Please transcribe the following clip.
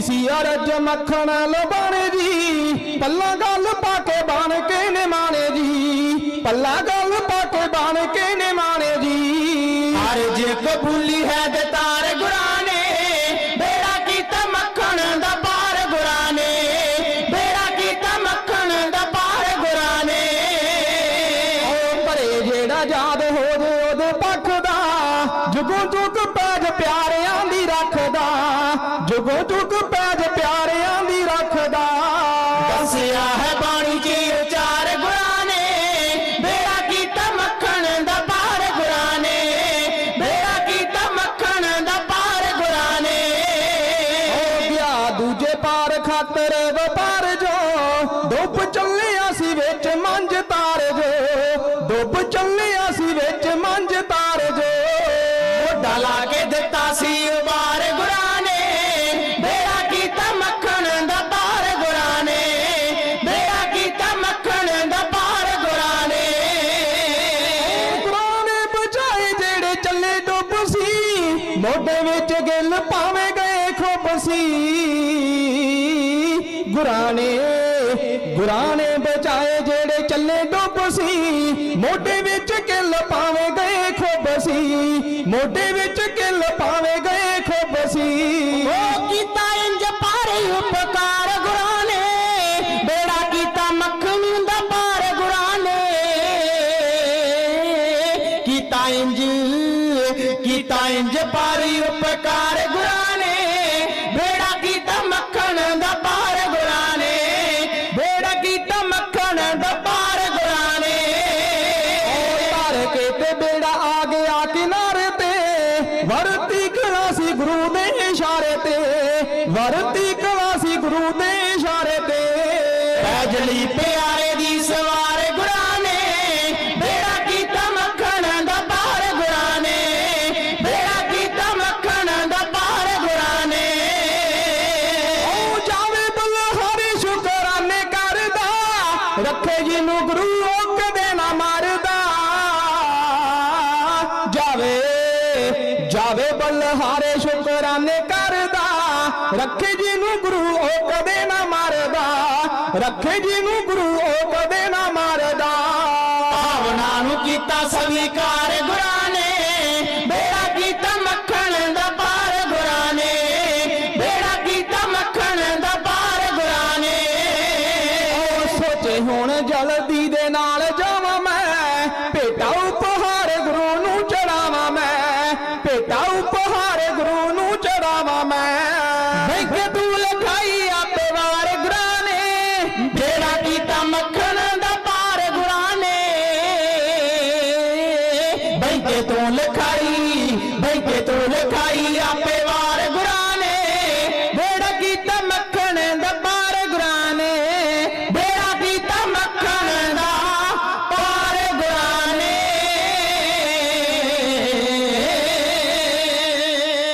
ਹੁੰਦੀ ਸੀ ਅਰਜ ਮੱਖਣ ਲਬਾਣ ਜੀ। ਪੱਲਾ ਗੱਲ ਪਾ ਕੇ ਬਣ ਕੇ ਨੇ ਮਾਣੇ ਜੀ। ਪੱਲਾ ਗੱਲ ਪਾ ਕੇ ਬਣ ਕੇ ਨੇ ਮਾਣੇ ਜੀ। ਹਰ ਜੇ ਕਬੂਲੀ ਹੈ ਜੁਗੋ ਜੁਗ ਪੈਜ ਪਿਆਰਿਆਂ ਦੀ ਰੱਖਦਾ ਜੁਗੋ ਜੁਗ ਪੈਜ ਪਿਆਰਿਆਂ ਦੀ ਰੱਖਦਾ। ਦੱਸਿਆ ਹੈ ਬਾਣੀ ਚ ਉਚਾਰ ਗੁਰਾਂ ਨੇ ਬੇੜਾ ਕੀਤਾ ਮੱਖਣ ਦਾ ਪਾਰ ਗੁਰਾਂ ਨੇ ਬੇੜਾ ਕੀਤਾ ਮੱਖਣ ਦਾ ਪਾਰ ਗੁਰਾਂ ਨੇ ਹੋ ਗਿਆ ਦੂਜੇ ਪਾਰ ਖਾਤਰ ਵਪਾਰ ਜੋ ਡੁੱਬ ਚੱਲਿਆ ਸੀ ਵਿੱਚ ਮੰਝ ਤਾਰ ਜੋ ਡੁੱਬ ਮੋਢੇ ਵਿੱਚ ਗਿੱਲ ਪਾਵੇਂ ਗਏ ਖੁੱਬ ਸੀ। ਗੁਰਾਂ ਨੇ ਬਚਾਏ ਜਿਹੜੇ ਚੱਲੇ ਡੁੱਬ ਸੀ। ਮੋਢੇ ਵਿੱਚ ਗਿੱਲ ਪਾਵੇਂ ਗਏ ਖੁੱਬ ਮੋਢੇ ਵਿੱਚ ਗਿੱਲ ਪਾਵੇਂ ਗਏ ਖੁੱਬ ਸੀ। ਉਹ ਕੀਤਾ ਇੰਜ ਪਾਰੇ ਉਪਕਾਰ ਗੁਰਾਂ ਬੇੜਾ ਕੀਤਾ ਮੱਖਣ ਦਾ ਪਾਰ ਗੁਰਾਂ ਕੀਤਾ ਇੰਜ ਕੀਤਾ ਇੰਜ ਪਾਰੇ ਉਪਕਾਰ ਗੁਰਾਂ ਨੇ ਬੇੜਾ ਕੀਤਾ ਮੱਖਣ ਦਾ ਪਾਰ ਗੁਰਾਂ ਨੇ ਬੇੜਾ ਕੀਤਾ ਮੱਖਣ ਦਾ ਪਾਰ ਗੁਰਾਂ ਨੇ ਧਰ ਕੇ ਤੇ ਬੇੜਾ ਆ ਗਿਆ ਕਿਨਾਰੇ ਤੇ, ਵਰਤੀ ਕਲਾ ਸੀ ਗੁਰੂ ਦੇ ਇਸ਼ਾਰੇ ਤੇ, ਵਰਤੀ ਕਲਾ ਸੀ ਗੁਰੂ ਦੇ ਇਸ਼ਾਰੇ ਤੇ। ਪੈਜਲੀ ਪਿਆਰੇ ਦੀ ਸਵਾਰ ਰੱਖੇ ਗੁਰੂ ਉਹ ਕਦੇ ਨਾ ਮਾਰਦਾ। ਜਾਵੇ ਜਾਵੇ ਬਲਹਾਰੇ ਸ਼ੁਕਰਾਨੇ ਕਰਦਾ। ਰੱਖੇ ਜੀ ਨੂੰ ਗੁਰੂ ਉਹ ਕਦੇ ਨਾ ਮਾਰਦਾ। ਰੱਖੇ ਜੀ ਨੂੰ ਗੁਰੂ ਉਹ ਕਦੇ ਨਾ ਮਾਰਦਾ। ਭਾਵਨਾ ਨੂੰ ਕੀਤਾ ਸਵੀਕਾਰ ਜੇ ਹੁਣ ਜਲਦੀ ਦੇ ਨਾਲ ਜਾਵਾਂ ਮੈਂ। ਭੇਟਾ ਉਪਹਾਰ ਗੁਰੂ ਨੂੰ ਚੜਾਵਾਂ ਮੈਂ। ਭੇਟਾ ਉਪਹਾਰ ਗੁਰੂ ਨੂੰ ਚੜਾਵਾਂ ਮੈਂ। ਬੈਂਕ ਤੂੰ ਲਖਾਈ ਆਪੇ ਵਾਰ ਗੁਰਾਨੇ। ਜਿਹੜਾ ਕੀਤਾ ਮੱਖਣ ਦਾ ਪਾਰ ਗੁਰਾਨੇ। ਬੈਂਕ ਤੂੰ ਲਖਾਈ, ਬੈਂਕ ਤੂੰ ਲਖਾਈ ਆਪੇ